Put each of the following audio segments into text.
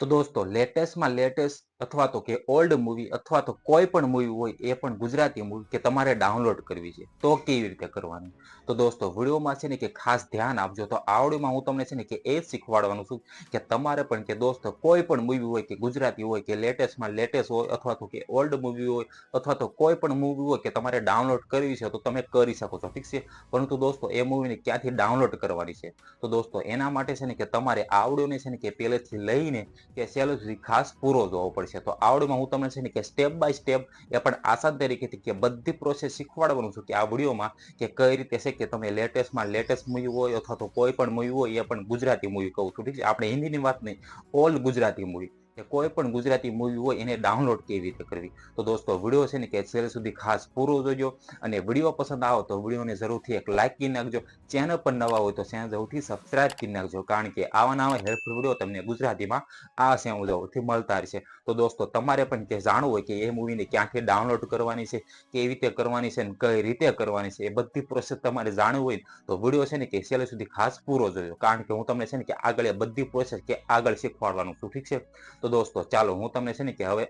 તો દોસ્તો લેટેસ્ટમાં લેટેસ્ટ અથવા તો કે ઓલ્ડ મૂવી અથવા તો કોઈ પણ મૂવી હોય, એ પણ ગુજરાતી મૂવી કે તમારે ડાઉનલોડ કરવી છે, તો કેવી રીતે કરવાની? તો દોસ્તો, વિડીયોમાં છે ને કે ખાસ ધ્યાન આપજો. તો આવડીમાં હું તમને છે ને કે એ શીખવાડવાનું છું કે તમારે પણ કે દોસ્તો, કોઈ પણ મૂવી હોય કે ગુજરાતી હોય કે લેટેસ્ટમાં લેટેસ્ટ હોય અથવા તો કે ઓલ્ડ મૂવી હોય અથવા તો કોઈ પણ મૂવી હોય કે તમારે ડાઉનલોડ કરવી છે, તો તમે કરી શકો છો. ઠીક છે? પરંતુ દોસ્તો, એ મૂવીને ક્યાંથી ડાઉનલોડ કરવાની છે? તો દોસ્તો, એના માટે છે ને કે તમારે આવડીઓને છે ને કે પહેલેથી લઈને કે સુધી ખાસ પૂરો જોવો પડશે. તો આવડીમાં હું તમને છે ને કે સ્ટેપ બાય સ્ટેપ એ પણ આસાન તરીકેથી કે બધી પ્રોસેસ શીખવાડવાનું છું કે આ વિડીયોમાં કે કઈ રીતે છે કે તમે લેટેસ્ટમાં લેટેસ્ટ મૂવી હોય અથવા તો કોઈ પણ મૂવી હોય એ પણ ગુજરાતી મૂવી કહું છું. ઠીક છે? આપણે હિન્દીની વાત નહીં ઓલ ગુજરાતી મૂવી કે કોઈ પણ ગુજરાતી મૂવી હોય એને ડાઉનલોડ કેવી રીતે કરવી? તો દોસ્તો વીડિયો છે ને કે છેલ્લે સુધી ખાસ પૂરો જોજો અને વીડિયો પસંદ આવે તો વિડીયોને જરૂરથી એક લાઇક કરી નાખજો. ચેનલ પર નવા હોય તો ચેનલ જરૂરથી સબસ્ક્રાઇબ કરી નાખજો. કારણ કે આવા નવા હેલ્પફુલ વીડિયો તમને ગુજરાતીમાં આ સેવું જરૂરથી મળતા રહેશે. તો દોસ્તો, તમારે પણ કે જાણવું હોય કે એ મૂવીને ક્યાંથી ડાઉનલોડ કરવાની છે, કેવી રીતે કરવાની છે અને કઈ રીતે કરવાની છે, એ બધી પ્રોસેસ તમારે જાણવું હોય તો વીડિયો છે ને કે છેલ્લે સુધી ખાસ પૂરો જોજો. કારણ કે હું તમને છે ને કે આગળ એ બધી પ્રોસેસ કે આગળ શીખવાડવાનું છું. ઠીક છે? તો દોસ્તો, ચાલો હું તમને છે ને કે હવે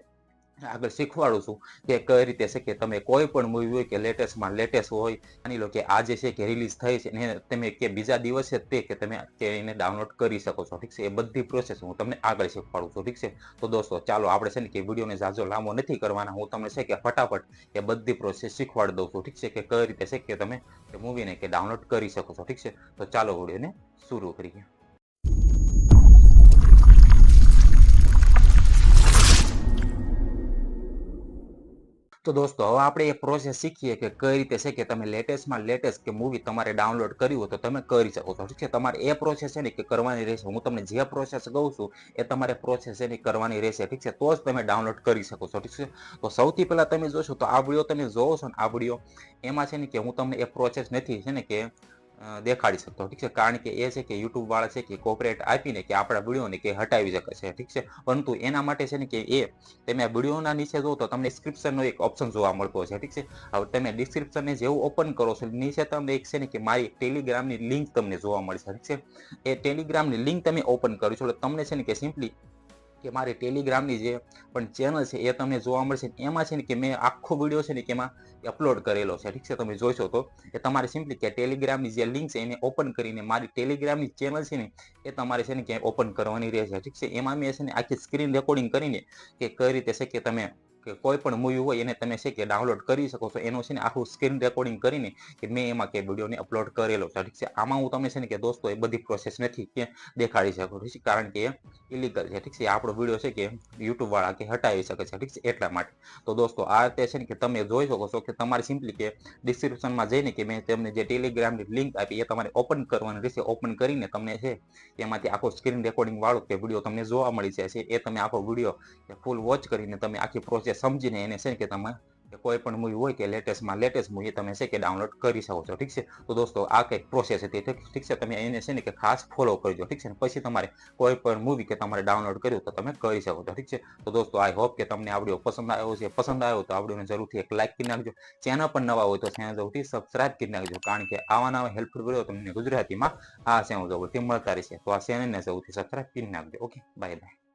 આગળ શીખવાડું છું કે કઈ રીતે છે કે તમે કોઈ પણ મૂવી હોય કે લેટેસ્ટમાં લેટેસ્ટ હોય, માની લો કે આજે છે કે રિલીઝ થઈ છે, એને તમે કે બીજા દિવસે તે કે તમે એને ડાઉનલોડ કરી શકો છો, ઠીક છે? એ બધી પ્રોસેસ હું તમને આગળ શીખવાડું છું, ઠીક છે? તો દોસ્તો, ચાલો આપણે છે ને કે વિડીયોને ઝાઝો લાંબો નથી કરવાના, હું તમને છે કે ફટાફટ એ બધી પ્રોસેસ શીખવાડી દઉં છું, ઠીક છે? કે કઈ રીતે છે કે તમે મૂવીને કે ડાઉનલોડ કરી શકો છો, ઠીક છે? તો ચાલો વિડીયોને શરૂ કરીએ. તો દોસ્તો, હવે આપણે એ પ્રોસેસ શીખીએ કે કઈ રીતે છે કે તમે લેટેસ્ટમાં લેટેસ્ટ કે મૂવી તમારે ડાઉનલોડ કર્યું હોય તો તમે કરી શકો છો. ઠીક છે? તમારે એ પ્રોસેસ છે ને કે કરવાની રહેશે. હું તમને જે પ્રોસેસ કહું છું એ તમારે પ્રોસેસ એની કરવાની રહેશે. ઠીક છે? તો જ તમે ડાઉનલોડ કરી શકો છો. ઠીક છે? તો સૌથી પહેલાં તમે જોશો તો આ વીડિયો તમે જોવો છો ને આ વીડિયો એમાં છે ને કે હું તમને એ પ્રોસેસ નથી છે ને કે દેખાડી શકતો. ઠીક છે? કારણ કે એ છે કે યુટ્યુબ વાળા છે કે કોપરેટ આપીને કે આપણા વિડીયોને કે હટાવી શકે છે. ઠીક છે? પરંતુ એના માટે છે ને કે એ, તમે વિડીયોના નીચે જો તો તમને ડિસ્ક્રિપ્શનનો એક ઓપ્શન જોવા મળતો છે ઠીક છે? હવે તમે ડિસ્ક્રિપ્શનને જેવું ઓપન કરો છો, નીચે તમને એક છે ને કે મારી ટેલિગ્રામની લિંક તમને જોવા મળશે. ઠીક છે? એ ટેલિગ્રામની લિંક તમે ઓપન કરો છો એટલે તમને છે ને કે સિમ્પલી કે મારી ટેલિગ્રામની જે પણ ચેનલ છે એ તમને જોવા મળશે એમાં છે ને કે મેં આખો વીડિયો છે ને કે એમાં અપલોડ કરેલો છે. ઠીક છે? તમે જોઈશો તો એ તમારે સિમ્પલી કે ટેલિગ્રામની જે લિંક છે એને ઓપન કરીને મારી ટેલિગ્રામની ચેનલ છે ને એ તમારે છે ને ક્યાંય ઓપન કરવાની રહેશે. ઠીક છે? એમાં મેં છે ને આખી સ્ક્રીન રેકોર્ડિંગ કરીને કે કઈ રીતે છે કે તમે કે કોઈ પણ મૂવી હોય એને તમે છે કે ડાઉનલોડ કરી શકો છો. એનો છે ને આખું સ્ક્રીન રેકોર્ડિંગ કરીને કે મેં એમાં કે વિડીયોને અપલોડ કરેલો છે. ઠીક છે? આમાં હું તમને છે ને કે દોસ્તો એ બધી પ્રોસેસ નથી કે દેખાડી શકું ઠીક છે. કારણ કે ઇલીગલ છે. ઠીક છે? આપણો વીડિયો છે કે યુટ્યુબ વાળા કે હટાવી શકે છે. ઠીક છે? એટલા માટે. તો દોસ્તો, આ રીતે છે ને કે તમે જોઈ શકો છો કે તમારે સિમ્પલી કે ડિસ્ક્રિપ્શનમાં જઈને કે મેં તમને જે ટેલિગ્રામની લિંક આપી એ તમારે ઓપન કરવાની રહેશે. ઓપન કરીને તમને છે એમાંથી આખો સ્ક્રીન રેકોર્ડિંગ વાળો કે વીડિયો તમને જોવા મળી જશે. એ તમે આખો વીડિયો ફૂલ વોચ કરીને તમે આખી પ્રોસેસ સમજીને એને છે કે તમે કોઈ પણ મૂવી હોય કે લેટેસ્ટમાં લેટેસ્ટ મૂવી તમે છે કે ડાઉનલોડ કરી શકો છો, ઠીક છે? તો દોસ્તો, આ કંઈક પ્રોસેસ હતી, ઠીક છે? તમે એને છે ને કે ખાસ ફોલો કરજો, ઠીક છે? પછી તમારે કોઈ પણ મૂવી કે તમારે ડાઉનલોડ કર્યું તો તમે કરી શકો છો, ઠીક છે? તો દોસ્તો આઈ હોપ કે તમને આવડ્યો પસંદ આવ્યો છે પસંદ આવ્યો તો આ જરૂરથી એક લાઇક કરી નાખજો. ચેનલ પર નવા હોય તો ચેનલ જરૂરથી સબસ્ક્રાઇબ કરી નાખજો, કારણ કે આવા નવા હેલ્પફુલ વીડિયો તમને ગુજરાતીમાં આ ચેનલ જરૂરથી મળતા રહેશે. તો આ ચેનલને જરૂરથી સબસ્ક્રાઇબ કરી નાખજો, ઓકે? Bye bye